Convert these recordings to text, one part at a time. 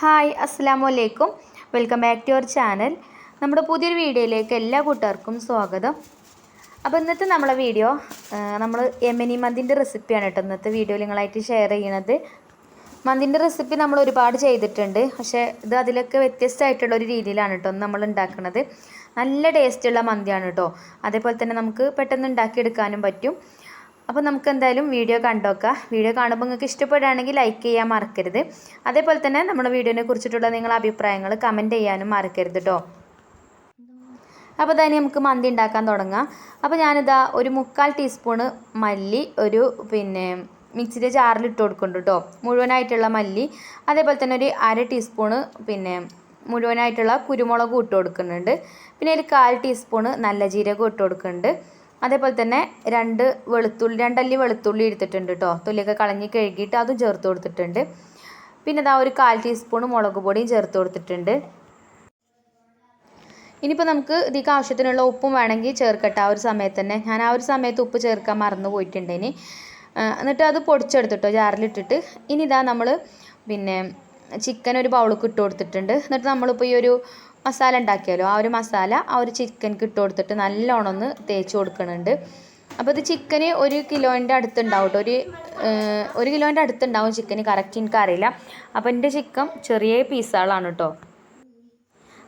Hi അസ്സാം വലൈക്കും welcome back to your channel. നമ്മുടെ പുതിയൊരു വീഡിയോയിലേക്ക് എല്ലാ കൂട്ടുകാർക്കും സ്വാഗതം. അപ്പോൾ ഇന്നത്തെ നമ്മളെ വീഡിയോ നമ്മൾ യമനി മന്തിന്റെ റെസിപ്പിയാണ് കേട്ടോ ഇന്നത്തെ വീഡിയോയിൽ നിങ്ങളായിട്ട് ഷെയർ ചെയ്യണത്. മന്തിന്റെ റെസിപ്പി നമ്മൾ ഒരുപാട് ചെയ്തിട്ടുണ്ട്. പക്ഷേ ഇത് അതിലൊക്കെ വ്യത്യസ്തമായിട്ടുള്ള ഒരു രീതിയിലാണ് കേട്ടോ നമ്മൾ ഉണ്ടാക്കുന്നത് നല്ല ടേസ്റ്റുള്ള മന്തിയാണ് കേട്ടോ. അതേപോലെ തന്നെ നമുക്ക് പെട്ടെന്ന് ഉണ്ടാക്കിയെടുക്കാനും പറ്റും. അപ്പോൾ നമുക്ക് എന്തായാലും വീഡിയോ കണ്ടോക്കാം. വീഡിയോ കാണുമ്പോൾ നിങ്ങൾക്ക് ഇഷ്ടപ്പെടുകയാണെങ്കിൽ ലൈക്ക് ചെയ്യാൻ മറക്കരുത്. അതേപോലെ തന്നെ നമ്മുടെ വീഡിയോനെ കുറിച്ചിട്ടുള്ള നിങ്ങളുടെ അഭിപ്രായങ്ങൾ കമന്റ് ചെയ്യാനും മറക്കരുത് കേട്ടോ അപ്പോൾ തന്നെ നമുക്ക് മന്തി ഉണ്ടാക്കാൻ തുടങ്ങാം. അപ്പോൾ ഞാനിതാ ഒരു മുക്കാൽ ടീസ്പൂണ് മല്ലി ഒരു പിന്നെ മിക്സിന്റെ ജാറിൽ ഇട്ട് കൊടുക്കുന്നുണ്ട് കേട്ടോ മുഴുവനായിട്ടുള്ള മല്ലി. അതേപോലെ തന്നെ ഒരു അര ടീസ്പൂണ് പിന്നെ മുഴുവനായിട്ടുള്ള കുരുമുളകും ഇട്ട് കൊടുക്കുന്നുണ്ട്. പിന്നെ ഒരു കാൽ ടീസ്പൂണ് നല്ല ജീരകം ഇട്ട് കൊടുക്കുന്നുണ്ട്. അതേപോലെ തന്നെ രണ്ട് വെളുത്തുള്ളി രണ്ടല്ലി വെളുത്തുള്ളി എടുത്തിട്ടുണ്ട് കേട്ടോ തൊലിയൊക്കെ കളഞ്ഞ് കഴുകിയിട്ട് അതും ചേർത്ത് കൊടുത്തിട്ടുണ്ട്. പിന്നെ ഇതാ ഒരു കാൽ ടീസ്പൂൺ മുളക് പൊടിയും ചേർത്ത് കൊടുത്തിട്ടുണ്ട്. ഇനിയിപ്പോൾ നമുക്ക് ഇതിക്ക് ആവശ്യത്തിനുള്ള ഉപ്പും വേണമെങ്കിൽ ചേർക്കട്ടെ ആ ഒരു സമയത്ത് തന്നെ. ഞാൻ ആ ഒരു സമയത്ത് ഉപ്പ് ചേർക്കാൻ മറന്നു പോയിട്ടുണ്ട് ഇനി. എന്നിട്ട് അത് പൊടിച്ചെടുത്തിട്ടോ ജാറിലിട്ടിട്ട്. ഇനി ഇതാ നമ്മൾ പിന്നെ ചിക്കൻ ഒരു ബൗളിൽ ഇട്ട് കൊടുത്തിട്ടുണ്ട്. എന്നിട്ട് നമ്മളിപ്പോൾ ഈ ഒരു മസാല ഉണ്ടാക്കിയാലോ? ആ ഒരു മസാല ആ ഒരു ചിക്കൻക്ക് ഇട്ട് കൊടുത്തിട്ട് നല്ലോണം ഒന്ന് തേച്ച് കൊടുക്കുന്നുണ്ട് അപ്പോൾ ഇത് ചിക്കന് ഒരു കിലോന്റെ അടുത്തുണ്ടാവും കേട്ടോ. ഒരു ഒരു കിലോന്റെ അടുത്തുണ്ടാവും ചിക്കന് കറക്റ്റ് എനിക്കറിയില്ല. അപ്പോൾ എന്റെ ചിക്കൻ ചെറിയ പീസുകളാണ് കേട്ടോ.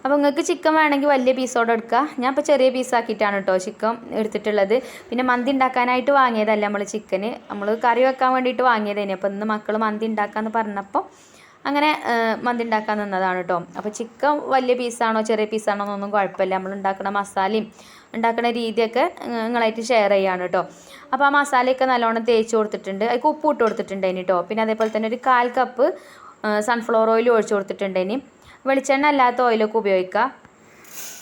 അപ്പോൾ നിങ്ങൾക്ക് ചിക്കൻ വേണമെങ്കിൽ വലിയ പീസോടെ എടുക്കുക ഞാൻ ഇപ്പോൾ ചെറിയ പീസാക്കിയിട്ടാണ് കേട്ടോ ചിക്കൻ എടുത്തിട്ടുള്ളത്. പിന്നെ മന്തി ഉണ്ടാക്കാനായിട്ട് വാങ്ങിയതല്ല നമ്മൾ ചിക്കന് നമ്മൾ കറി വെക്കാൻ വേണ്ടിയിട്ട് വാങ്ങിയതേനെ. അപ്പോൾ ഇന്ന് മക്കൾ മന്തി ഉണ്ടാക്കാമെന്ന് പറഞ്ഞപ്പോൾ അങ്ങനെ മന്തി ഉണ്ടാക്കാൻ നിന്നതാണ് കേട്ടോ അപ്പോൾ ചിക്കൻ വലിയ പീസാണോ ചെറിയ പീസാണോ എന്നൊന്നും കുഴപ്പമില്ല. നമ്മൾ ഉണ്ടാക്കുന്ന മസാലയും ഉണ്ടാക്കുന്ന രീതിയൊക്കെ നിങ്ങളായിട്ട് ഷെയർ ചെയ്യാണ് കേട്ടോ അപ്പോൾ ആ മസാലയൊക്കെ നല്ലോണം തേച്ച് കൊടുത്തിട്ടുണ്ട്. അതിൽ ഉപ്പ് ഇട്ട് കൊടുത്തിട്ടുണ്ട് ഇനി കേട്ടോ പിന്നെ അതേപോലെ തന്നെ ഒരു കാൽ കപ്പ് സൺഫ്ലവർ ഓയിൽ ഒഴിച്ച് കൊടുത്തിട്ടുണ്ട് ഇനി വെളിച്ചെണ്ണ അല്ലാത്ത ഓയിലൊക്കെ ഉപയോഗിക്കുക.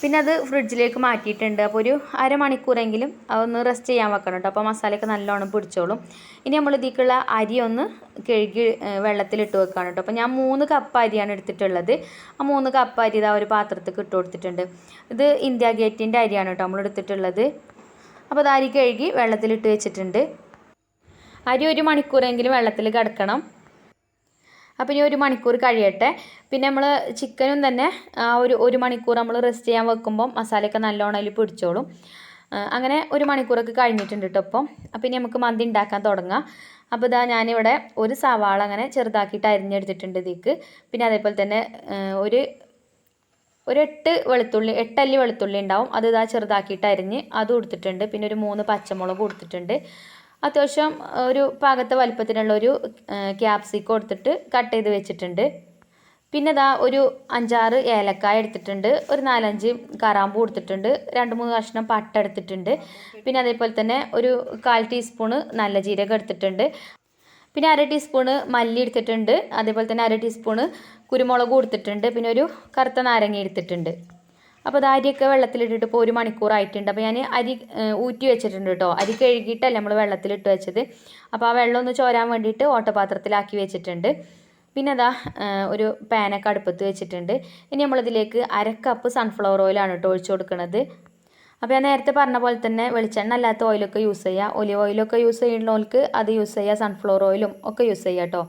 പിന്നെ അത് ഫ്രിഡ്ജിലേക്ക് മാറ്റിയിട്ടുണ്ട്. അപ്പോൾ ഒരു അരമണിക്കൂറെങ്കിലും അതൊന്ന് റെസ്റ്റ് ചെയ്യാൻ വെക്കണം കേട്ടോ. അപ്പോൾ മസാലയൊക്കെ നല്ലോണം പിടിച്ചോളും. ഇനി നമ്മൾ ഇതിലേക്കുള്ള അരി ഒന്ന് കഴുകി വെള്ളത്തിലിട്ട് വെക്കുകയാണ് കേട്ടോ. അപ്പോൾ ഞാൻ മൂന്ന് കപ്പ് അരിയാണ് എടുത്തിട്ടുള്ളത്. ആ മൂന്ന് കപ്പ് അരി ഇതാ ഒരു പാത്രത്തേക്ക് ഇട്ട് കൊടുത്തിട്ടുണ്ട്. ഇത് ഇന്ത്യ ഗേറ്റിന്റെ അരിയാണ് കേട്ടോ നമ്മൾ എടുത്തിട്ടുള്ളത്. അപ്പോൾ അത് അരി കഴുകി വെള്ളത്തിലിട്ട് വെച്ചിട്ടുണ്ട്. അരി ഒരു മണിക്കൂറെങ്കിലും വെള്ളത്തിൽ കിടക്കണം. അപ്പോൾ ഇനി ഒരു മണിക്കൂർ കഴിയട്ടെ. പിന്നെ നമ്മൾ ചിക്കനും തന്നെ ഒരു ഒരു മണിക്കൂർ നമ്മൾ റെസ്റ്റ് ചെയ്യാൻ വെക്കുമ്പോൾ മസാലയൊക്കെ നല്ലോണം അതിൽ പിടിച്ചോളും. അങ്ങനെ ഒരു മണിക്കൂറൊക്കെ കഴിഞ്ഞിട്ടുണ്ട് കേട്ടോ അപ്പം അപ്പോൾ ഇനി നമുക്ക് മന്തി ഉണ്ടാക്കാൻ തുടങ്ങാം. അപ്പോൾ ഇതാ ഞാനിവിടെ ഒരു സവാള അങ്ങനെ ചെറുതാക്കിയിട്ട് അരിഞ്ഞെടുത്തിട്ടുണ്ട് ഇതിക്ക് പിന്നെ അതേപോലെ തന്നെ ഒരു ഒരു എട്ട് വെളുത്തുള്ളി എട്ടല്ലി വെളുത്തുള്ളി ഉണ്ടാവും അത് ഇതാ ചെറുതാക്കിയിട്ട് അരിഞ്ഞ് അതും കൊടുത്തിട്ടുണ്ട് പിന്നെ ഒരു മൂന്ന് പച്ചമുളക് കൊടുത്തിട്ടുണ്ട് അത്യാവശ്യം ഒരു പാകത്തെ വലിപ്പത്തിനുള്ള ഒരു ക്യാപ്സിക്കം കൊടുത്തിട്ട് കട്ട് ചെയ്ത് വെച്ചിട്ടുണ്ട്. പിന്നെ ഇതാ ഒരു അഞ്ചാറ് ഏലക്കായ എടുത്തിട്ടുണ്ട്. ഒരു നാലഞ്ച് കറാമ്പൂ കൊടുത്തിട്ടുണ്ട്. രണ്ട് മൂന്ന് കഷ്ണം പട്ട എടുത്തിട്ടുണ്ട്. പിന്നെ അതേപോലെ തന്നെ ഒരു കാൽ ടീസ്പൂണ് നല്ല ജീരകം എടുത്തിട്ടുണ്ട്. പിന്നെ അര ടീസ്പൂണ് മല്ലി എടുത്തിട്ടുണ്ട്. അതേപോലെ തന്നെ അര ടീസ്പൂണ് കുരുമുളക് കൊടുത്തിട്ടുണ്ട്. പിന്നെ ഒരു കറുത്ത നാരങ്ങ എടുത്തിട്ടുണ്ട്. അപ്പോൾ അത് അരിയൊക്കെ വെള്ളത്തിലിട്ടിട്ട് ഇപ്പോൾ ഒരു മണിക്കൂറായിട്ടുണ്ട്. അപ്പോൾ ഞാൻ അരി ഊറ്റി വെച്ചിട്ടുണ്ട് കേട്ടോ. അരി കഴുകിയിട്ടല്ല നമ്മൾ വെള്ളത്തിലിട്ട് വെച്ചത്. അപ്പോൾ ആ വെള്ളം ഒന്ന് ചോരാൻ വേണ്ടിയിട്ട് ഓട്ടപാത്രത്തിലാക്കി വെച്ചിട്ടുണ്ട്. പിന്നെ അതാ ഒരു പാനൊക്കെ അടുപ്പത്ത് വെച്ചിട്ടുണ്ട്. ഇനി നമ്മളിതിലേക്ക് അരക്കപ്പ് കപ്പ് സൺഫ്ലവർ ഓയിലാണ് കേട്ടോ ഒഴിച്ചു കൊടുക്കുന്നത് അപ്പോൾ ഞാൻ നേരത്തെ പറഞ്ഞ പോലെ തന്നെ വെളിച്ചെണ്ണ അല്ലാത്ത ഓയിലൊക്കെ യൂസ് ചെയ്യുക ഒലിവ് ഓയിലൊക്കെ യൂസ് ചെയ്യുന്നവർക്ക് അത് യൂസ് ചെയ്യുക സൺഫ്ലവർ ഓയിലും ഒക്കെ യൂസ് ചെയ്യുക കേട്ടോ.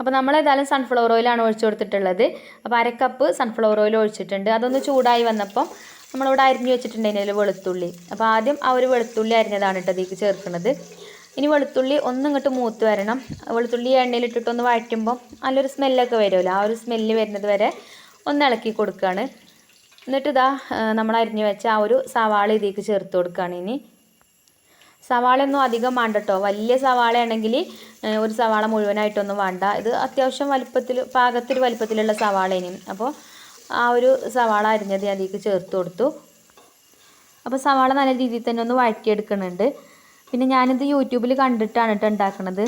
അപ്പോൾ നമ്മൾ ഏതായാലും സൺഫ്ലവർ ഓയിലാണ് ഒഴിച്ചു കൊടുത്തിട്ടുള്ളത്. അപ്പോൾ അര കപ്പ് സൺഫ്ലവർ ഓയിൽ ഒഴിച്ചിട്ടുണ്ട്. അതൊന്ന് ചൂടായി വന്നപ്പം നമ്മളിവിടെ അരിഞ്ഞു വെച്ചിട്ടുണ്ടെങ്കിൽ വെളുത്തുള്ളി. അപ്പോൾ ആദ്യം ആ ഒരു വെളുത്തുള്ളി അരിഞ്ഞതാണ് കേട്ടോ അതിലേക്ക് ചേർക്കുന്നത്. ഇനി വെളുത്തുള്ളി ഒന്നും ഇങ്ങോട്ട് മൂത്ത് വരണം. വെളുത്തുള്ളി എണ്ണയിലിട്ടിട്ടൊന്ന് വഴറ്റുമ്പോൾ നല്ലൊരു സ്മെല്ലൊക്കെ വരുമല്ലോ. ആ ഒരു സ്മെല്ല് വരുന്നത് വരെ ഒന്ന് ഇളക്കി കൊടുക്കുകയാണ് എന്നിട്ട് ഇതാ നമ്മൾ അരിഞ്ഞു വെച്ച ആ ഒരു സവാള ഇതിലേക്ക് ചേർത്ത് കൊടുക്കുകയാണ് ഇനി. സവാളയൊന്നും അധികം വേണ്ട കേട്ടോ വലിയ സവാളയാണെങ്കിൽ ഒരു സവാള മുഴുവനായിട്ടൊന്നും വേണ്ട. ഇത് അത്യാവശ്യം വലിപ്പത്തിൽ പാകത്തിൽ വലുപ്പത്തിലുള്ള സവാളേനും. അപ്പോൾ ആ ഒരു സവാള അരിഞ്ഞത് അതിലേക്ക് ചേർത്ത് കൊടുത്തു. അപ്പോൾ സവാള നല്ല രീതിയിൽ തന്നെ ഒന്ന് വഴറ്റിയെടുക്കുന്നുണ്ട്. പിന്നെ ഞാനിത് യൂട്യൂബിൽ കണ്ടിട്ടാണ് കേട്ടോ ഉണ്ടാക്കുന്നത്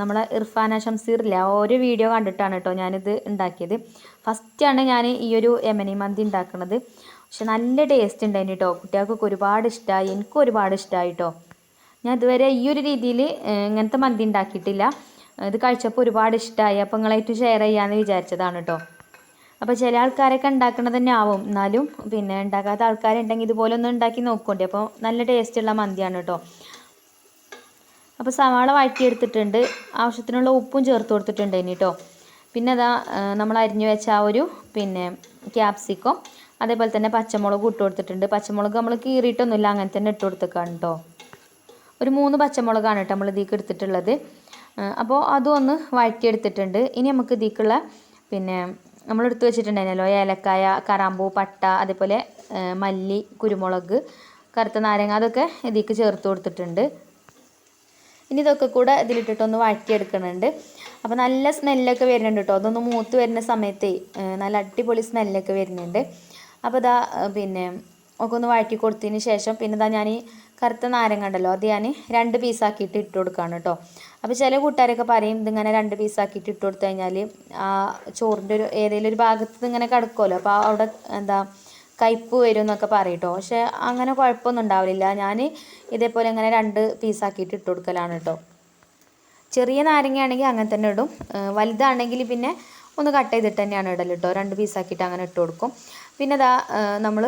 നമ്മളെ ഇർഫാന ഷംസീറില്ല ഒരു വീഡിയോ കണ്ടിട്ടാണ് കേട്ടോ ഞാനിത് ഉണ്ടാക്കിയത്. ഫസ്റ്റാണ് ഞാൻ ഈ ഒരു എമനി മന്തി ഉണ്ടാക്കുന്നത് പക്ഷെ നല്ല ടേസ്റ്റ് ഉണ്ടായിന് കേട്ടോ കുട്ടികൾക്കൊക്കെ ഒരുപാട് ഇഷ്ടമായി എനിക്കും ഒരുപാട് ഇഷ്ടമായി കേട്ടോ ഞാൻ ഇതുവരെ ഈ ഒരു രീതിയിൽ ഇങ്ങനത്തെ മന്തി ഉണ്ടാക്കിയിട്ടില്ല. ഇത് കഴിച്ചപ്പോൾ ഒരുപാട് ഇഷ്ടമായി അപ്പോൾ നിങ്ങളായിട്ട് ഷെയർ ചെയ്യാമെന്ന് വിചാരിച്ചതാണ് കേട്ടോ അപ്പോൾ ചില ആൾക്കാരൊക്കെ ഉണ്ടാക്കുന്നത് തന്നെ ആവും. എന്നാലും പിന്നെ ഉണ്ടാക്കാത്ത ആൾക്കാരുണ്ടെങ്കിൽ ഇതുപോലെ ഒന്ന് ഉണ്ടാക്കി നോക്കണ്ടേ. അപ്പോൾ നല്ല ടേസ്റ്റുള്ള മന്തിയാണ് കേട്ടോ അപ്പോൾ സവാള വഴറ്റിയെടുത്തിട്ടുണ്ട്. ആവശ്യത്തിനുള്ള ഉപ്പും ചേർത്ത് കൊടുത്തിട്ടുണ്ട് ഇനി കേട്ടോ പിന്നെ അതാ നമ്മൾ അരിഞ്ഞു വെച്ച ആ ഒരു പിന്നെ ക്യാപ്സിക്കം അതേപോലെ തന്നെ പച്ചമുളക് ഇട്ട് കൊടുത്തിട്ടുണ്ട്. പച്ചമുളക് നമ്മൾ കീറിയിട്ടൊന്നുമില്ല അങ്ങനെ തന്നെ ഇട്ട് കൊടുത്തേക്കാണ് കേട്ടോ ഒരു മൂന്ന് പച്ചമുളകാണ് കേട്ടോ നമ്മൾ ഇതിലേക്ക് എടുത്തിട്ടുള്ളത്. അപ്പോൾ അതും ഒന്ന് വഴറ്റിയെടുത്തിട്ടുണ്ട്. ഇനി നമുക്ക് ഇതിലേക്കുള്ള പിന്നെ നമ്മൾ എടുത്തു വെച്ചിട്ടുണ്ടായിരുന്നല്ലോ ഏലക്കായ കറാമ്പൂ പട്ട അതേപോലെ മല്ലി കുരുമുളക് കറുത്ത നാരങ്ങ അതൊക്കെ ഇതിലേക്ക് ചേർത്ത് കൊടുത്തിട്ടുണ്ട്. ഇനി ഇതൊക്കെ കൂടെ ഇതിലിട്ടിട്ടൊന്ന് വഴറ്റിയെടുക്കുന്നുണ്ട്. അപ്പോൾ നല്ല സ്മെല്ലൊക്കെ വരുന്നുണ്ട് കേട്ടോ അതൊന്ന് മൂത്ത് വരുന്ന സമയത്തേ നല്ല അടിപൊളി സ്മെല്ലൊക്കെ വരുന്നുണ്ട്. അപ്പോൾ ഇതാ പിന്നെ ഒക്കെ ഒന്ന് വഴറ്റി കൊടുത്തതിന് ശേഷം പിന്നെ ഞാൻ ഈ കറുത്ത നാരങ്ങ ഉണ്ടല്ലോ അത് ഞാൻ രണ്ട് പീസാക്കിയിട്ട് ഇട്ട് കൊടുക്കുകയാണ് കേട്ടോ അപ്പോൾ ചില കൂട്ടുകാരൊക്കെ പറയും ഇതിങ്ങനെ രണ്ട് പീസാക്കിയിട്ട് ഇട്ട് കൊടുത്തു കഴിഞ്ഞാൽ ആ ചോറിന്റെ ഒരു ഏതെങ്കിലും ഒരു ഭാഗത്ത് ഇങ്ങനെ കിടക്കുമല്ലോ അപ്പോൾ അവിടെ എന്താ കയ്പ്പ് വരും എന്നൊക്കെ പറയും കേട്ടോ പക്ഷേ അങ്ങനെ കുഴപ്പമൊന്നും ഉണ്ടാവില്ല ഞാൻ ഇതേപോലെ ഇങ്ങനെ രണ്ട് പീസാക്കിയിട്ട് ഇട്ട് കൊടുക്കലാണ് കേട്ടോ ചെറിയ നാരങ്ങയാണെങ്കിൽ അങ്ങനെ തന്നെ ഇടും. വലുതാണെങ്കിൽ പിന്നെ ഒന്ന് കട്ട് ചെയ്തിട്ട് തന്നെയാണ് ഇടൽ കേട്ടോ രണ്ട് പീസാക്കിയിട്ട് അങ്ങനെ ഇട്ട് കൊടുക്കും. പിന്നെ അതാ നമ്മൾ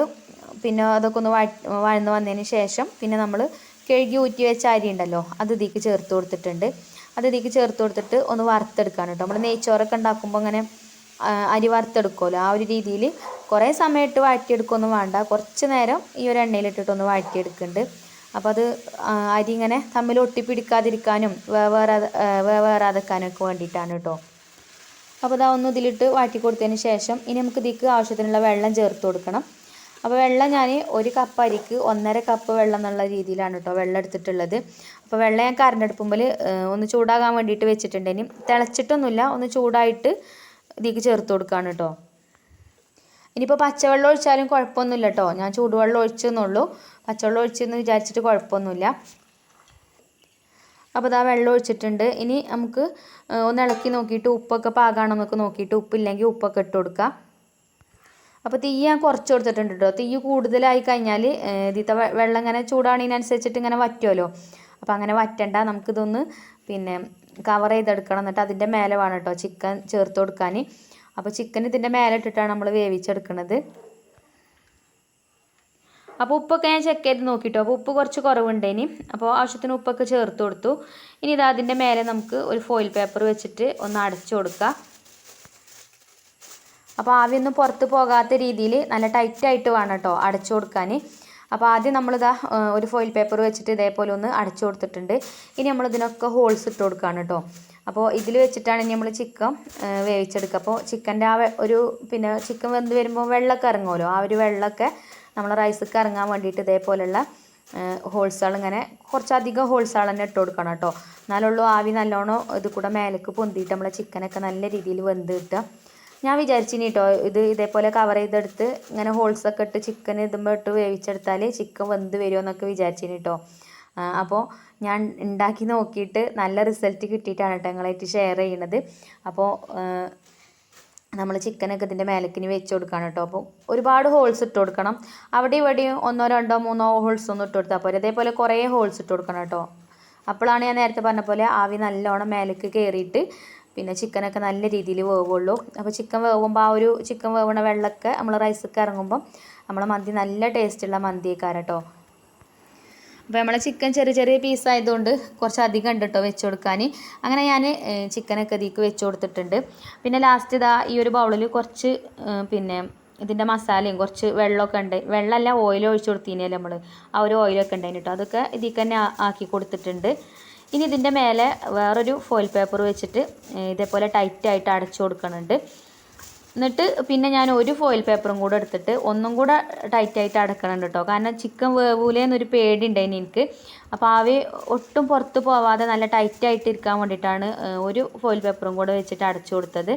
പിന്നെ അതൊക്കെ ഒന്ന് വഴ വഴന്ന് വന്നതിന് ശേഷം പിന്നെ നമ്മൾ കഴുകി ഊറ്റി വെച്ച അരി ഉണ്ടല്ലോ അത് ഇതിലേക്ക് ചേർത്ത് കൊടുത്തിട്ടുണ്ട്. അത് ഇതിലേക്ക് ചേർത്ത് കൊടുത്തിട്ട് ഒന്ന് വറുത്തെടുക്കാണ് കേട്ടോ. നമ്മൾ നെയ്ച്ചോറൊക്കെ ഉണ്ടാക്കുമ്പോൾ അങ്ങനെ അരി വറുത്തെടുക്കുമല്ലോ ആ ഒരു രീതിയിൽ കുറേ സമയമിട്ട് വഴറ്റിയെടുക്കുകയൊന്നും വേണ്ട. കുറച്ച് നേരം ഈ ഒരു എണ്ണയിലിട്ടിട്ടൊന്ന് വാഴ്ത്തിയെടുക്കുന്നുണ്ട് അപ്പോൾ അത് അരി ഇങ്ങനെ തമ്മിൽ ഒട്ടിപ്പിടിക്കാതിരിക്കാനും വേവേറാതെ വേവേറാതെക്കാനും ഒക്കെ വേണ്ടിയിട്ടാണ് കേട്ടോ. അപ്പോൾ ഇതാ ഒന്ന് ഇതിലിട്ട് വാട്ടി കൊടുത്തതിന് ശേഷം ഇനി നമുക്ക് ഇതിക്ക് ആവശ്യത്തിനുള്ള വെള്ളം ചേർത്ത് കൊടുക്കണം. അപ്പോൾ വെള്ളം ഞാൻ ഒരു കപ്പ് അരിക്ക് ഒന്നര കപ്പ് വെള്ളം എന്നുള്ള രീതിയിലാണ് കേട്ടോ വെള്ളം എടുത്തിട്ടുള്ളത്. അപ്പോൾ വെള്ളം ഞാൻ കറണ്ടെടുപ്പുമ്പോൾ ഒന്ന് ചൂടാകാൻ വേണ്ടിയിട്ട് വെച്ചിട്ടുണ്ട്. ഇനി തിളച്ചിട്ടൊന്നുമില്ല. ഒന്ന് ചൂടായിട്ട് ഇതിലേക്ക് ചേർത്ത് കൊടുക്കുകയാണ് കേട്ടോ ഇനിയിപ്പോൾ പച്ചവെള്ളം ഒഴിച്ചാലും കുഴപ്പമൊന്നുമില്ല കേട്ടോ ഞാൻ ചൂടുവെള്ളം ഒഴിച്ചെന്നുള്ളൂ. പച്ചവെള്ളം ഒഴിച്ചെന്ന് വിചാരിച്ചിട്ട് കുഴപ്പമൊന്നുമില്ല. അപ്പോൾ ഇതാ വെള്ളം ഒഴിച്ചിട്ടുണ്ട്. ഇനി നമുക്ക് ഒന്ന് ഇളക്കി നോക്കിയിട്ട് ഉപ്പൊക്കെ പാകാണോ എന്നൊക്കെ നോക്കിയിട്ട് ഉപ്പില്ലെങ്കിൽ ഉപ്പൊക്കെ ഇട്ട് കൊടുക്കുക അപ്പോൾ തീ ഞാൻ കുറച്ച് കൊടുത്തിട്ടുണ്ട് കേട്ടോ തീ കൂടുതലായി കഴിഞ്ഞാൽ ഇതിത്തെ വെള്ളം ഇങ്ങനെ ചൂടാണതിനനുസരിച്ചിട്ട് ഇങ്ങനെ വറ്റുമല്ലോ അപ്പോൾ അങ്ങനെ വറ്റണ്ട നമുക്കിതൊന്ന് പിന്നെ കവർ ചെയ്തെടുക്കണം. എന്നിട്ട് അതിന്റെ മേലെ വേണം കേട്ടോ ചിക്കൻ ചേർത്ത് കൊടുക്കാൻ അപ്പോൾ ചിക്കൻ ഇതിന്റെ മേലെ ഇട്ടിട്ടാണ് നമ്മൾ വേവിച്ചെടുക്കുന്നത് അപ്പോൾ ഉപ്പൊക്കെ ഞാൻ ചെക്ക് ചെയ്ത് നോക്കിയിട്ടോ അപ്പോൾ ഉപ്പ് കുറച്ച് കുറവുണ്ടേനി അപ്പോൾ ആവശ്യത്തിന് ഉപ്പൊക്കെ ചേർത്ത് കൊടുത്തു. ഇനി ഇത് അതിന്റെ മേലെ നമുക്ക് ഒരു ഫോയിൽ പേപ്പർ വെച്ചിട്ട് ഒന്ന് അടച്ചു കൊടുക്കുക അപ്പോൾ ആവിയൊന്നും പുറത്ത് പോകാത്ത രീതിയിൽ നല്ല ടൈറ്റായിട്ട് വേണം കേട്ടോ അടച്ചു കൊടുക്കാൻ അപ്പോൾ ആദ്യം നമ്മളിതാ ഒരു ഫോയിൽ പേപ്പർ വെച്ചിട്ട് ഇതേപോലെ ഒന്ന് അടച്ചു കൊടുത്തിട്ടുണ്ട്. ഇനി നമ്മൾ ഇതിനൊക്കെ ഹോൾസ് ഇട്ട് കൊടുക്കുകയാണ് കേട്ടോ അപ്പോൾ ഇതിൽ വെച്ചിട്ടാണ് ഇനി നമ്മൾ ചിക്കൻ വേവിച്ചെടുക്കുക അപ്പോൾ ചിക്കന്റെ ആ ഒരു പിന്നെ ചിക്കൻ വെന്ത് വരുമ്പോൾ വെള്ളമൊക്കെ ഇറങ്ങുമല്ലോ. ആ ഒരു വെള്ളമൊക്കെ നമ്മൾ റൈസൊക്കെ ഇറങ്ങാൻ വേണ്ടിയിട്ട് ഇതേപോലെയുള്ള ഹോൾസുകൾ ഇങ്ങനെ കുറച്ചധികം ഹോൾസുകൾ തന്നെ ഇട്ട് കൊടുക്കണം കേട്ടോ എന്നാലുള്ളൂ ആവി നല്ലോണം ഇത് കൂടെ മേലേക്ക് പൊന്തിയിട്ട് നമ്മളെ ചിക്കനൊക്കെ നല്ല രീതിയിൽ വെന്ത് കിട്ടുക. ഞാൻ വിചാരിച്ചിനി കേട്ടോ ഇത് ഇതേപോലെ കവർ ചെയ്തെടുത്ത് ഇങ്ങനെ ഹോൾസ് ഒക്കെ ഇട്ട് ചിക്കൻ ഇതുമ്പോൾ ഇട്ട് വേവിച്ചെടുത്താൽ ചിക്കൻ വെന്ത് വരുമോ എന്നൊക്കെ വിചാരിച്ചിനി കേട്ടോ അപ്പോൾ ഞാൻ ഉണ്ടാക്കി നോക്കിയിട്ട് നല്ല റിസൾട്ട് കിട്ടിയിട്ടാണ് കേട്ടോ നിങ്ങളായിട്ട് ഷെയർ ചെയ്യണത്. അപ്പോൾ നമ്മൾ ചിക്കനൊക്കെ ഇതിന്റെ മേലക്കിന് വെച്ച് കൊടുക്കണം കേട്ടോ അപ്പോൾ ഒരുപാട് ഹോൾസ് ഇട്ട് കൊടുക്കണം. അവിടെ ഇവിടെയും ഒന്നോ രണ്ടോ മൂന്നോ ഹോൾസ് ഒന്നും ഇട്ട് കൊടുത്താൽ പോരെ. അതേപോലെ കുറേ ഹോൾസ് ഇട്ട് കൊടുക്കണം കേട്ടോ അപ്പോഴാണ് ഞാൻ നേരത്തെ പറഞ്ഞ പോലെ ആവി നല്ലോണം മേലേക്ക് കയറിയിട്ട് പിന്നെ ചിക്കനൊക്കെ നല്ല രീതിയിൽ വേവുള്ളൂ. അപ്പോൾ ചിക്കൻ വേവുമ്പോൾ ആ ഒരു ചിക്കൻ വേവണ വെള്ളമൊക്കെ നമ്മൾ റൈസൊക്കെ ഇറങ്ങുമ്പോൾ നമ്മളെ മന്തി നല്ല ടേസ്റ്റുള്ള മന്തിയേക്കാരം കേട്ടോ അപ്പോൾ നമ്മളെ ചിക്കൻ ചെറിയ ചെറിയ പീസ് ആയതുകൊണ്ട് കുറച്ച് അധികം ഉണ്ട് കേട്ടോ വെച്ച് കൊടുക്കാൻ. അങ്ങനെ ഞാൻ ചിക്കനൊക്കെ ഇതിലേക്ക് വെച്ച് കൊടുത്തിട്ടുണ്ട്. പിന്നെ ലാസ്റ്റ് ഇതാ ഈ ഒരു ബൗളിൽ കുറച്ച് പിന്നെ ഇതിന്റെ മസാലയും കുറച്ച് വെള്ളമൊക്കെ ഉണ്ട്. വെള്ളമല്ല ഓയിൽ ഒഴിച്ച് കൊടുത്തിനല്ലേ നമ്മൾ ആ ഒരു ഓയിലൊക്കെ ഉണ്ടായിരുന്നു കേട്ടോ അതൊക്കെ ഇതിൽ തന്നെ ആക്കി കൊടുത്തിട്ടുണ്ട്. ഇനി ഇതിന്റെ മേലെ വേറൊരു ഫോയിൽ പേപ്പർ വെച്ചിട്ട് ഇതേപോലെ ടൈറ്റായിട്ട് അടച്ചു കൊടുക്കുന്നുണ്ട് എന്നിട്ട് പിന്നെ ഞാൻ ഒരു ഫോയിൽ പേപ്പറും കൂടെ എടുത്തിട്ട് ഒന്നും കൂടെ ടൈറ്റായിട്ട് അടക്കണം കേട്ടോ കാരണം ചിക്കൻ വേവൂലേ എന്നൊരു പേടി ഉണ്ടായിന് എനിക്ക്. അപ്പോൾ ആവി ഒട്ടും പുറത്ത് പോവാതെ നല്ല ടൈറ്റായിട്ട് ഇരിക്കാൻ വേണ്ടിയിട്ടാണ് ഒരു ഫോയിൽ പേപ്പറും കൂടെ വെച്ചിട്ട് അടച്ചു കൊടുത്തത്.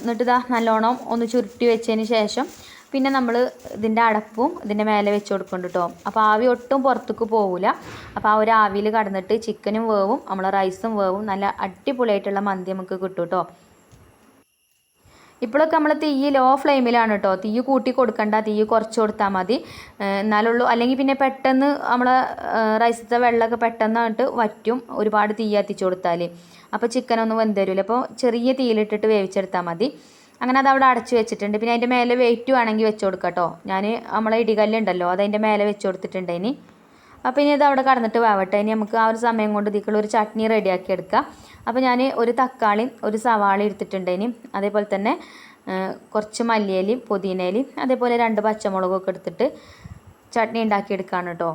എന്നിട്ട് ഇതാ നല്ലോണം ഒന്ന് ചുരുട്ടി വെച്ചതിന് ശേഷം പിന്നെ നമ്മൾ ഇതിന്റെ അടപ്പും ഇതിന്റെ മേലെ വെച്ച് കൊടുക്കുന്നുണ്ട് കേട്ടോ അപ്പോൾ ആവി ഒട്ടും പുറത്തേക്ക് പോവില്ല അപ്പോൾ ആ ഒരു ആവിയിൽ കടന്നിട്ട് ചിക്കനും വേവും നമ്മൾ റൈസും വേവും. നല്ല അടിപൊളിയായിട്ടുള്ള മന്തി നമുക്ക് കിട്ടും കേട്ടോ ഇപ്പോഴൊക്കെ നമ്മൾ തീ ലോ ഫ്ലെയിമിലാണ് കേട്ടോ തീ കൂട്ടി കൊടുക്കണ്ട തീ കുറച്ച് കൊടുത്താൽ മതി. എന്നാലുള്ളൂ. അല്ലെങ്കിൽ പിന്നെ പെട്ടെന്ന് നമ്മൾ റൈസത്തെ വെള്ളമൊക്കെ പെട്ടെന്നായിട്ട് വറ്റും. ഒരുപാട് തീ കത്തിച്ച് കൊടുത്താൽ അപ്പോൾ ചിക്കനൊന്നും വെന്ത് വരില്ല അപ്പോൾ ചെറിയ തീയിലിട്ടിട്ട് വേവിച്ചെടുത്താൽ മതി. അങ്ങനെ അത് അവിടെ അടച്ചു വെച്ചിട്ടുണ്ട്. പിന്നെ അതിന്റെ മേലെ വെയിറ്റ് വേണമെങ്കിൽ വെച്ച് കൊടുക്കാം കേട്ടോ. ഞാൻ നമ്മളെ ഇടികല്ലുണ്ടല്ലോ അത് അതിന്റെ മേലെ വെച്ച് കൊടുത്തിട്ടുണ്ട് ഇനി അപ്പോൾ ഇനി ഇത് അവിടെ കടന്നിട്ട് വേവട്ടെ. ഇനി നമുക്ക് ആ ഒരു സമയം കൊണ്ട് ഇതിക്കുള്ള ഒരു ചട്നി റെഡിയാക്കി എടുക്കാം. അപ്പോൾ ഞാൻ ഒരു തക്കാളി ഒരു സവാള എടുത്തിട്ടുണ്ട് ഇനി അതേപോലെ തന്നെ കുറച്ച് മല്ലിയിലയും പുതിനയിലയും അതേപോലെ രണ്ട് പച്ചമുളകൊക്കെ എടുത്തിട്ട് ചട്നി ഉണ്ടാക്കിയെടുക്കുകയാണ് കേട്ടോ.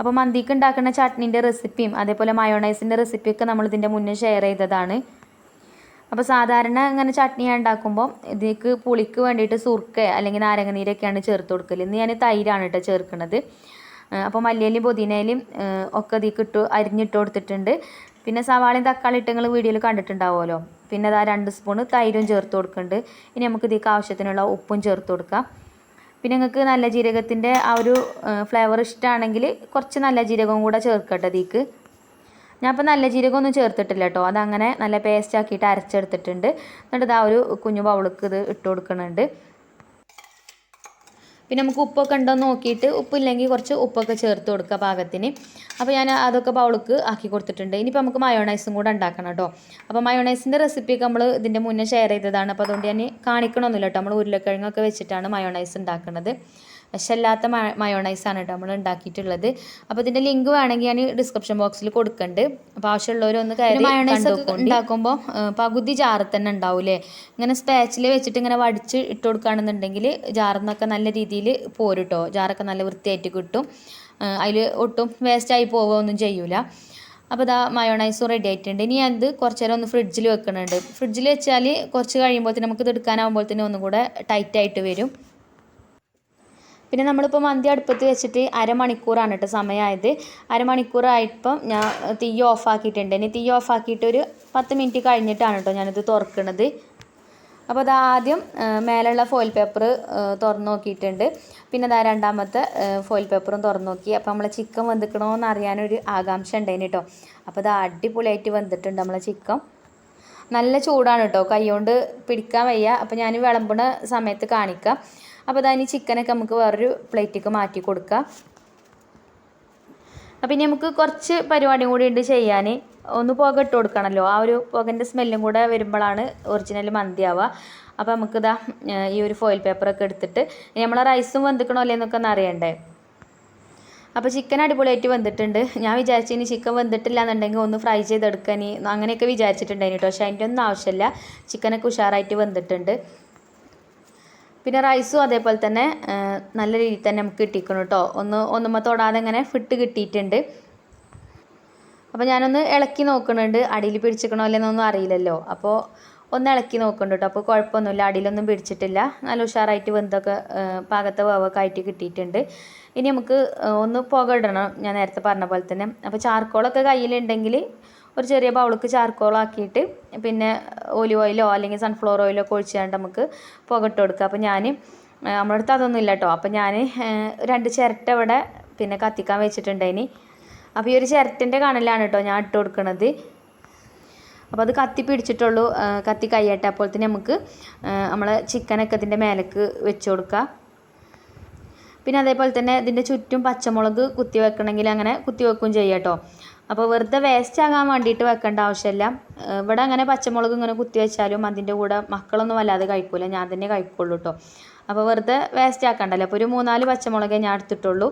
അപ്പോൾ മന്തിക്ക് ഉണ്ടാക്കുന്ന ചട്നീന്റെ റെസിപ്പിയും അതേപോലെ മയോണൈസിന്റെ റെസിപ്പിയൊക്കെ നമ്മളിതിന്റെ മുന്നേ ഷെയർ ചെയ്തതാണ്. അപ്പോൾ സാധാരണ ഇങ്ങനെ ചട്നി ഉണ്ടാക്കുമ്പോൾ ഇതിലേക്ക് പുളിക്ക് വേണ്ടിയിട്ട് സുർക്ക അല്ലെങ്കിൽ നാരങ്ങ നീരൊക്കെയാണ് ചേർത്ത് കൊടുക്കൽ ഇന്ന് ഞാൻ തൈരാണ് കേട്ടോ ചേർക്കുന്നത് അപ്പോൾ മല്ലിയിലും പുതിനയിലും ഒക്കെ ഇതിലേക്ക് ഇട്ട് അരിഞ്ഞിട്ട് കൊടുത്തിട്ടുണ്ട്. പിന്നെ സവാളയും തക്കാളി ഇട്ട് നിങ്ങൾ വീഡിയോയിൽ കണ്ടിട്ടുണ്ടാവുമല്ലോ. പിന്നെ അതാ രണ്ട് സ്പൂണ് തൈരും ചേർത്ത് കൊടുക്കുന്നുണ്ട് ഇനി നമുക്ക് ഇതിലേക്ക് ആവശ്യത്തിനുള്ള ഉപ്പും ചേർത്ത് കൊടുക്കാം. പിന്നെ നിങ്ങൾക്ക് നല്ല ജീരകത്തിന്റെ ആ ഒരു ഫ്ലേവർ ഇഷ്ടമാണെങ്കിൽ കുറച്ച് നല്ല ജീരകവും കൂടെ ചേർക്കട്ടെ ഇതിക്ക് ഞാൻ ഇപ്പോൾ നല്ല ജീരകമൊന്നും ചേർത്തിട്ടില്ല കേട്ടോ. അതങ്ങനെ നല്ല പേസ്റ്റ് ആക്കിയിട്ട് അരച്ചെടുത്തിട്ടുണ്ട്. എന്നിട്ട് ഇതാ ഒരു കുഞ്ഞു ബൗളിക്ക് ഇത് ഇട്ട് കൊടുക്കുന്നുണ്ട്. പിന്നെ നമുക്ക് ഉപ്പൊക്കെ ഉണ്ടോ നോക്കിയിട്ട് ഉപ്പില്ലെങ്കിൽ കുറച്ച് ഉപ്പൊക്കെ ചേർത്ത് കൊടുക്കുക പാകത്തിന്. അപ്പോൾ ഞാൻ അതൊക്കെ ബൗൾക്ക് ആക്കി കൊടുത്തിട്ടുണ്ട്. ഇനിയിപ്പോൾ നമുക്ക് മയോണൈസും കൂടെ ഉണ്ടാക്കണം കേട്ടോ. അപ്പോൾ മയോണൈസിന്റെ റെസിപ്പിയൊക്കെ നമ്മൾ ഇതിന്റെ മുന്നേ ഷെയർ ചെയ്തതാണ്. അപ്പോൾ അതുകൊണ്ട് ഞാൻ കാണിക്കണമെന്നില്ല കേട്ടോ. നമ്മൾ ഉരുളക്കിഴങ്ങൊക്കെ വെച്ചിട്ടാണ് മയോണൈസ് ഉണ്ടാക്കുന്നത് വിഷമില്ലാത്ത മയോണൈസാണ് കേട്ടോ നമ്മൾ ഉണ്ടാക്കിയിട്ടുള്ളത് അപ്പോൾ ഇതിന്റെ ലിങ്ക് വേണമെങ്കിൽ ഞാൻ ഡിസ്ക്രിപ്ഷൻ ബോക്സിൽ കൊടുക്കുന്നുണ്ട് അപ്പോൾ ആവശ്യമുള്ളവരൊന്ന് കയറി മയോണൈസ് ഉണ്ടാക്കുമ്പോൾ പകുതി ജാറിൽ തന്നെ ഉണ്ടാവൂലേ ഇങ്ങനെ സ്പാച്ചിൽ വെച്ചിട്ട് ഇങ്ങനെ വടിച്ച് ഇട്ട് കൊടുക്കുകയാണെന്നുണ്ടെങ്കിൽ ജാറിൽ നല്ല രീതിയിൽ പോരുട്ടോ ജാറൊക്കെ നല്ല വൃത്തിയായിട്ട് കിട്ടും. അതിൽ ഒട്ടും വേസ്റ്റായി പോവുകയൊന്നും ചെയ്യൂല. അപ്പോൾ ഇതാ മയോണൈസും റെഡി ആയിട്ടുണ്ട്. ഇനി ഞാനിത് കുറച്ച് നേരം ഒന്ന് ഫ്രിഡ്ജിൽ വെക്കുന്നുണ്ട് ഫ്രിഡ്ജിൽ വെച്ചാൽ കുറച്ച് കഴിയുമ്പോഴത്തേന് നമുക്ക് ഇത് തന്നെ ഒന്നും കൂടെ ടൈറ്റായിട്ട് വരും. പിന്നെ നമ്മളിപ്പോൾ മന്തി അടുപ്പത്ത് വെച്ചിട്ട് അരമണിക്കൂറാണ് കേട്ടോ സമയമായത് അരമണിക്കൂറായപ്പം ഞാൻ തീ ഓഫാക്കിയിട്ടുണ്ട്. ഇനി തീ ഓഫാക്കിയിട്ട് ഒരു പത്ത് മിനിറ്റ് കഴിഞ്ഞിട്ടാണ് കേട്ടോ ഞാനിത് തുറക്കണത്. അപ്പോൾ അത് ആദ്യം മേലുള്ള ഫോയിൽ പേപ്പർ തുറന്ന് നോക്കിയിട്ടുണ്ട് പിന്നെ അതാ രണ്ടാമത്തെ ഫോയിൽ പേപ്പറും തുറന്ന് നോക്കി അപ്പോൾ നമ്മളെ ചിക്കൻ വെന്തിക്കണമെന്ന് അറിയാനൊരു ആകാംക്ഷ ഉണ്ടായിന് കേട്ടോ അപ്പോൾ അത് അടിപൊളിയായിട്ട് വെന്തിട്ടുണ്ട് നമ്മളെ ചിക്കൻ. നല്ല ചൂടാണ് കേട്ടോ കൈ കൊണ്ട് പിടിക്കാൻ വയ്യ. അപ്പോൾ ഞാൻ വിളമ്പുന്ന സമയത്ത് കാണിക്കാം. അപ്പോൾ അതാ ഇനി ചിക്കനൊക്കെ നമുക്ക് വേറൊരു പ്ലേറ്റിലേക്ക് മാറ്റി കൊടുക്കാം. അപ്പം ഇനി നമുക്ക് കുറച്ച് പരിപാടിയും കൂടി ഉണ്ട് ചെയ്യാൻ ഒന്ന് പുക ഇട്ട് കൊടുക്കണമല്ലോ ആ ഒരു പുകന്റെ സ്മെല്ലും കൂടെ വരുമ്പോഴാണ് ഒറിജിനൽ മന്തിയാവുക അപ്പോൾ നമുക്കിതാ ഈ ഒരു ഫോയിൽ പേപ്പറൊക്കെ എടുത്തിട്ട് നമ്മളെ റൈസും വെന്തിക്കണോ അല്ലേന്നൊക്കെ ഒന്ന് അറിയണ്ടേ? അപ്പോൾ ചിക്കൻ അടിപൊളിയായിട്ട് വന്നിട്ടുണ്ട് ഞാൻ വിചാരിച്ചു ഇനി ചിക്കൻ വെന്തിട്ടില്ല എന്നുണ്ടെങ്കിൽ ഒന്ന് ഫ്രൈ ചെയ്തെടുക്കാൻ അങ്ങനെയൊക്കെ വിചാരിച്ചിട്ടുണ്ടായിരുന്നു കേട്ടോ. പക്ഷേ അതിന്റെ ഒന്നും ആവശ്യമില്ല. ചിക്കനൊക്കെ ഉഷാറായിട്ട് വെന്തിട്ടുണ്ട്. പിന്നെ റൈസും അതേപോലെ തന്നെ നല്ല രീതിയിൽ തന്നെ നമുക്ക് കിട്ടിക്കണം കേട്ടോ. ഒന്ന് ഒന്നുമ്മ തൊടാതെ ഇങ്ങനെ ഫിട്ട് കിട്ടിയിട്ടുണ്ട്. അപ്പോൾ ഞാനൊന്ന് ഇളക്കി നോക്കുന്നുണ്ട്. അടിയിൽ പിടിച്ചിക്കണോ അല്ലെന്നൊന്നും അറിയില്ലല്ലോ. അപ്പോൾ ഒന്ന് ഇളക്കി നോക്കുന്നുണ്ട് കേട്ടോ. അപ്പോൾ കുഴപ്പമൊന്നുമില്ല. അടിയിലൊന്നും പിടിച്ചിട്ടില്ല. നല്ല ഉഷാറായിട്ട് വെന്തൊക്കെ പാകത്തെ വേവൊക്കെ ആയിട്ട് കിട്ടിയിട്ടുണ്ട്. ഇനി നമുക്ക് ഒന്ന് പുക ഇടണം. ഞാൻ നേരത്തെ പറഞ്ഞ പോലെ തന്നെ. അപ്പോൾ ചാർക്കോളൊക്കെ കയ്യിലുണ്ടെങ്കിൽ ഒരു ചെറിയ ബൗൾക്ക് ചാർക്കോളാക്കിയിട്ട് പിന്നെ ഓലിവ് ഓയിലോ അല്ലെങ്കിൽ സൺഫ്ലവർ ഓയിലോ ഒക്കെ ഒഴിച്ചാണ്ട് നമുക്ക് പുകട്ട് കൊടുക്കുക അപ്പോൾ ഞാൻ നമ്മുടെ അടുത്ത് അതൊന്നും ഇല്ല കേട്ടോ. അപ്പോൾ ഞാൻ രണ്ട് ചിരട്ട ഇവിടെ പിന്നെ കത്തിക്കാൻ വെച്ചിട്ടുണ്ടായിനി. അപ്പോൾ ഈ ഒരു ചിരട്ടന്റെ കണലാണ് കേട്ടോ ഞാൻ ഇട്ട് കൊടുക്കുന്നത് അപ്പോൾ അത് കത്തി പിടിച്ചിട്ടുള്ളൂ. കത്തി കയ്യട്ടെ അപ്പോൾ തന്നെ നമുക്ക് നമ്മളെ ചിക്കനൊക്കെ ഇതിന്റെ മേലേക്ക് വെച്ച് കൊടുക്കുക പിന്നെ അതേപോലെ തന്നെ ഇതിന്റെ ചുറ്റും പച്ചമുളക് കുത്തി വെക്കണമെങ്കിൽ അങ്ങനെ കുത്തി വെക്കുകയും ചെയ്യാം കേട്ടോ. അപ്പോൾ വെറുതെ വേസ്റ്റ് ആകാൻ വേണ്ടിയിട്ട് വെക്കേണ്ട ആവശ്യമില്ല. ഇവിടെ അങ്ങനെ പച്ചമുളക് ഇങ്ങനെ കുത്തി വെച്ചാലും അതിന്റെ കൂടെ മക്കളൊന്നും വല്ലാതെ കഴിക്കൂല. ഞാൻ തന്നെ കഴിക്കുള്ളൂ കേട്ടോ അപ്പോൾ വെറുതെ വേസ്റ്റ് ആക്കണ്ടല്ലോ. അപ്പോൾ ഒരു മൂന്നാൽ പച്ചമുളകേ ഞാൻ എടുത്തിട്ടുള്ളൂ.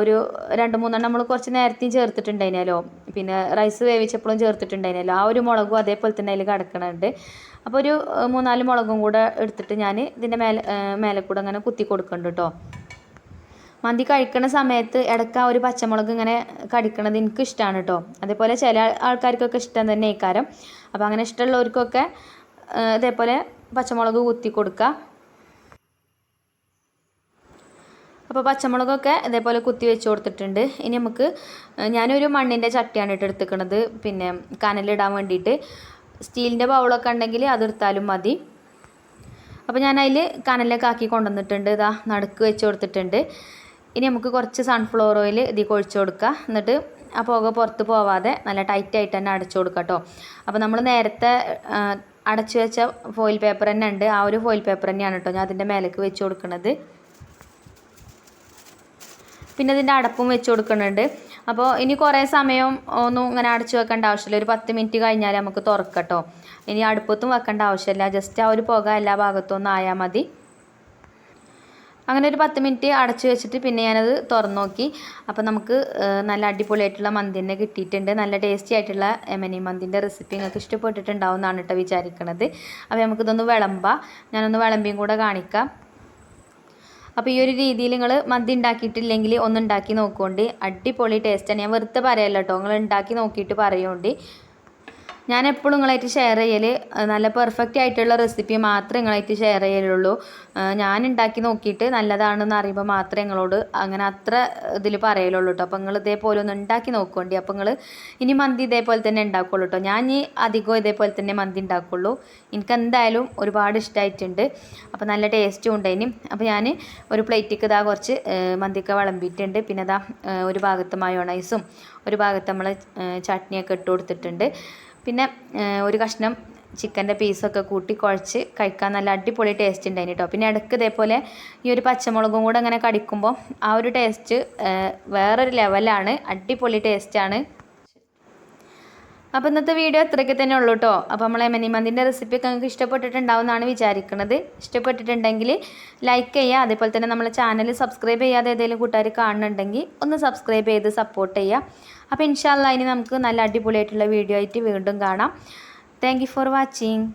ഒരു രണ്ട് മൂന്നെണ്ണം നമ്മൾ കുറച്ച് നേരത്തെയും ചേർത്തിട്ടുണ്ടായിരുന്നല്ലോ പിന്നെ റൈസ് വേവിച്ചപ്പോഴും ചേർത്തിട്ടുണ്ടായിരുന്നല്ലോ ആ ഒരു മുളകും അതേപോലെ തന്നെ അതിൽ കിടക്കണുണ്ട്. അപ്പോൾ ഒരു മൂന്നാൽ മുളകും കൂടെ എടുത്തിട്ട് ഞാൻ ഇതിന്റെ മേലെ മേലെ കൂടെ അങ്ങനെ കുത്തി കൊടുക്കുന്നുണ്ട് കേട്ടോ മന്തി കഴിക്കുന്ന സമയത്ത് ഇടയ്ക്ക് ആ ഒരു പച്ചമുളക് ഇങ്ങനെ കടിക്കണത് എനിക്ക് ഇഷ്ടമാണ് കേട്ടോ അതേപോലെ ചില ആൾക്കാർക്കൊക്കെ ഇഷ്ടം തന്നെ ഇക്കാരം അപ്പോൾ അങ്ങനെ ഇഷ്ടമുള്ളവർക്കൊക്കെ ഇതേപോലെ പച്ചമുളക് കുത്തി കൊടുക്കുക അപ്പോൾ പച്ചമുളകൊക്കെ ഇതേപോലെ കുത്തി വെച്ച് കൊടുത്തിട്ടുണ്ട്. ഇനി നമുക്ക് ഞാനൊരു മണ്ണിന്റെ ചട്ടിയാണ് ഇട്ട് എടുത്തിക്കണത്. പിന്നെ കനലിടാൻ വേണ്ടിയിട്ട്. സ്റ്റീലിന്റെ ബൗളൊക്കെ ഉണ്ടെങ്കിൽ അതെടുത്താലും മതി. അപ്പോൾ ഞാൻ കനലൊക്കെ ആക്കി കൊണ്ടുവന്നിട്ടുണ്ട്. ഇതാ നടുക്ക് വെച്ച് കൊടുത്തിട്ടുണ്ട്. ഇനി നമുക്ക് കുറച്ച് സൺഫ്ലവർ ഓയിൽ ഇതിൽ ഒഴിച്ചു കൊടുക്കുക എന്നിട്ട് ആ പുക പുറത്ത് പോവാതെ നല്ല ടൈറ്റായിട്ട് തന്നെ അടച്ചു കൊടുക്കുക കേട്ടോ അപ്പോൾ നമ്മൾ നേരത്തെ അടച്ചു വെച്ച ഫോയിൽ പേപ്പർ തന്നെ ഉണ്ട്. ആ ഒരു ഫോയിൽ പേപ്പർ തന്നെയാണ് കേട്ടോ ഞാൻ അതിന്റെ മേലേക്ക് വെച്ച് കൊടുക്കുന്നത് പിന്നെ ഇതിന്റെ അടപ്പും വെച്ച് കൊടുക്കുന്നുണ്ട് അപ്പോൾ ഇനി കുറേ സമയം ഒന്നും ഇങ്ങനെ അടച്ചു വെക്കേണ്ട ആവശ്യമില്ല. ഒരു പത്ത് മിനിറ്റ് കഴിഞ്ഞാൽ നമുക്ക് തുറക്കട്ടോ ഇനി അടുപ്പത്തും വെക്കേണ്ട ആവശ്യമില്ല. ജസ്റ്റ് ആ ഒരു പുക എല്ലാ ഭാഗത്തും ഒന്ന് ആയാൽ മതി. അങ്ങനെ ഒരു പത്ത് മിനിറ്റ് അടച്ചു വെച്ചിട്ട് പിന്നെ ഞാനത് തുറന്നു നോക്കി അപ്പോൾ നമുക്ക് നല്ല അടിപൊളിയായിട്ടുള്ള മന്തി തന്നെ കിട്ടിയിട്ടുണ്ട്. നല്ല ടേസ്റ്റി ആയിട്ടുള്ള എമനി മന്തിന്റെ റെസിപ്പി നിങ്ങൾക്ക് ഇഷ്ടപ്പെട്ടിട്ടുണ്ടാവും എന്നാണ് കേട്ടോ വിചാരിക്കണത് അപ്പോൾ നമുക്കിതൊന്ന് വിളമ്പാം. ഞാനൊന്ന് വിളമ്പിയും കൂടെ കാണിക്കാം. അപ്പോൾ ഈ ഒരു രീതിയിൽ നിങ്ങൾ മന്തി ഉണ്ടാക്കിയിട്ടില്ലെങ്കിൽ ഒന്ന് ഉണ്ടാക്കി നോക്കുകൊണ്ട് അടിപൊളി ടേസ്റ്റാണ് ഞാൻ വെറുതെ പറയല്ലോ കേട്ടോ നിങ്ങൾ ഉണ്ടാക്കി നോക്കിയിട്ട് പറയുകൊണ്ട് ഞാൻ എപ്പോഴും നിങ്ങളായിട്ട് ഷെയർ ചെയ്യൽ നല്ല പെർഫെക്റ്റ് ആയിട്ടുള്ള റെസിപ്പി മാത്രമേ നിങ്ങളായിട്ട് ഷെയർ ചെയ്യലുള്ളൂ. ഞാൻ ഉണ്ടാക്കി നോക്കിയിട്ട് നല്ലതാണെന്ന് അറിയുമ്പോൾ മാത്രമേ നിങ്ങളോട് അങ്ങനെ അത്ര ഇതിൽ പറയലുള്ളൂ കേട്ടോ അപ്പോൾ നിങ്ങൾ ഇതേപോലെ ഒന്ന് ഉണ്ടാക്കി നോക്കുകൊണ്ട് അപ്പോൾ നിങ്ങൾ ഇനി മന്തി ഇതേപോലെ തന്നെ ഉണ്ടാക്കുള്ളൂ കേട്ടോ ഞാൻ ഇനി അധികവും ഇതേപോലെ തന്നെ മന്തി ഉണ്ടാക്കുള്ളൂ. എനിക്ക് എന്തായാലും ഒരുപാട് ഇഷ്ടമായിട്ടുണ്ട് അപ്പോൾ നല്ല ടേസ്റ്റും ഉണ്ട് ഇനി അപ്പോൾ ഞാൻ ഒരു പ്ലേറ്റിക്ക് ഇതാ കുറച്ച് മന്തിക്ക വിളമ്പിയിട്ടുണ്ട്. പിന്നെ ഇതാ ഒരു ഭാഗത്ത് മയോണൈസും ഒരു ഭാഗത്ത് നമ്മൾ ചട്നിയൊക്കെ ഇട്ട് കൊടുത്തിട്ടുണ്ട്. പിന്നെ ഒരു കഷ്ണം ചിക്കന്റെ പീസൊക്കെ കൂട്ടി കുഴച്ച് കഴിക്കാൻ നല്ല അടിപൊളി ടേസ്റ്റ് ഉണ്ടായിന് കേട്ടോ പിന്നെ ഇടയ്ക്ക് ഇതേപോലെ ഈ ഒരു പച്ചമുളകും കൂടെ അങ്ങനെ കടിക്കുമ്പോൾ ആ ഒരു ടേസ്റ്റ് വേറൊരു ലെവലാണ് അടിപൊളി ടേസ്റ്റാണ് അപ്പോൾ ഇന്നത്തെ വീഡിയോ ഇത്രയ്ക്ക് തന്നെ ഉള്ളൂ കേട്ടോ അപ്പോൾ നമ്മളെ മെനിമന്തിന്റെ റെസിപ്പി ഒക്കെ നിങ്ങൾക്ക് ഇഷ്ടപ്പെട്ടിട്ടുണ്ടാവും എന്നാണ് വിചാരിക്കുന്നത് ഇഷ്ടപ്പെട്ടിട്ടുണ്ടെങ്കിൽ ലൈക്ക് ചെയ്യുക. അതേപോലെ തന്നെ നമ്മളെ ചാനൽ സബ്സ്ക്രൈബ് ചെയ്യാതെ ഏതെങ്കിലും കൂട്ടുകാർ കാണുന്നുണ്ടെങ്കിൽ ഒന്ന് സബ്സ്ക്രൈബ് ചെയ്ത് സപ്പോർട്ട് ചെയ്യുക. അപ്പോൾ ഇൻഷാല്ല ഇനി നമുക്ക് നല്ല അടിപൊളിയായിട്ടുള്ള വീഡിയോ ആയിട്ട് വീണ്ടും കാണാം. Thank for watching